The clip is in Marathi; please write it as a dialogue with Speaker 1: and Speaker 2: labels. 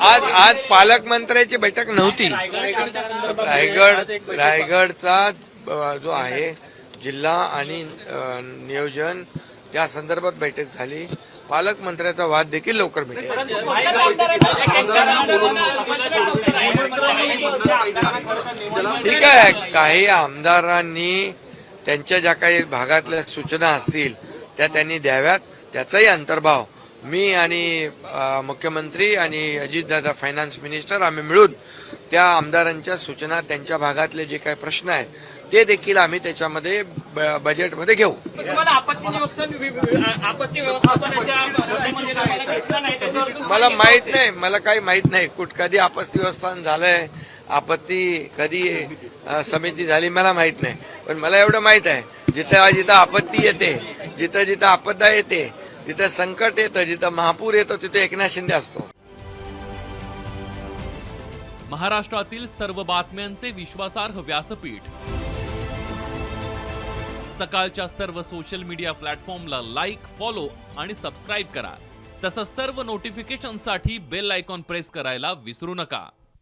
Speaker 1: आज आज पालकमंत्र्याची बैठक नव्हती. रायगड रायगडचा जो आहे जिल्हा आणि नियोजन त्या संदर्भात बैठक झाली. पालकमंत्र्याचा वाद देखील लवकर भेटेल ठीक आहे. काही आमदारांनी त्यांच्या ज्या काही भागातल्या सूचना असतील त्या त्यांनी द्याव्यात. त्याचाही अंतर्भाव मी आणि मुख्यमंत्री आणि अजितदादा फायनान्स मिनिस्टर आम्ही मिळून त्या आमदारांच्या सूचना त्यांच्या भागातले जे काही प्रश्न आहेत ते देखील आम्ही त्याच्यामध्ये बजेटमध्ये घेऊ. मला माहीत नाही मला काही माहीत नाही. कुठ कधी आपत्ती व्यवस्थापन झालंय आपत्ती कधी समिती झाली मला माहीत नाही. पण मला एवढं माहीत आहे जिथं जिथं आपत्ती येते जिथं जिथं आपदा येते जिथं संकट येतं जिथं महापूर येतो तिथे एकनाथ शिंदे असतो.
Speaker 2: महाराष्ट्रातील सर्व बातम्यांचे विश्वासार्ह व्यासपीठ. सकाळच्या सर्व सोशल मीडिया प्लॅटफॉर्मला लाईक फॉलो आणि सबस्क्राईब करा. तसंच सर्व नोटिफिकेशनसाठी बेल आयकॉन प्रेस करायला विसरू नका.